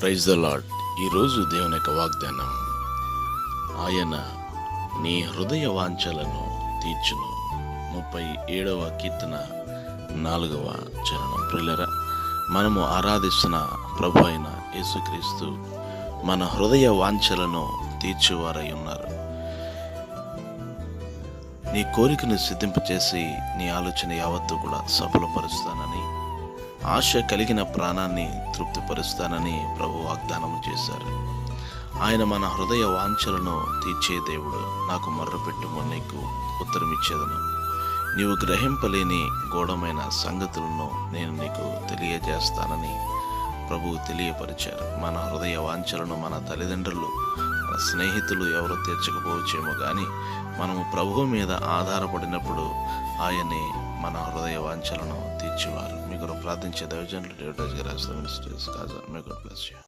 Praise the lord ఈరోజు దేవుని యొక్క వాగ్దానం ఆయన నీ హృదయ వాంఛలను తీర్చును. ముప్పై ఏడవ కీర్తన నాలుగవ చరణం. ప్రిల్లర మనము ఆరాధిస్తున్న ప్రభు అయిన యేసుక్రీస్తు మన హృదయ వాంఛలను తీర్చువారై ఉన్నారు. నీ కోరికను సిద్ధింపచేసి నీ ఆలోచన యావత్తు కూడా సఫలపరుస్తానని ఆశ కలిగిన ప్రాణాన్ని తృప్తిపరుస్తానని ప్రభు వాగ్దానం చేశారు. ఆయన మన హృదయ వాంఛలను తీర్చే దేవుడు నాకు మర్రపెట్టుము నీకు ఉత్తరమిచ్చేదను. నీవు గ్రహింపలేని గూఢమైన సంగతులను నేను నీకు తెలియజేస్తానని ప్రభువు తెలియపరిచారు. మన హృదయ వాంఛలను మన తల్లిదండ్రులు స్నేహితులు ఎవరు తీర్చకపోవచ్చేమో కానీ మనము ప్రభువు మీద ఆధారపడినప్పుడు ఆయనే మన హృదయ వాంఛలను తీర్చేవారు. మీకు ప్రార్థించే దైవజనులు డేవిడ్ గారు కాజా. మీకు ప్లస్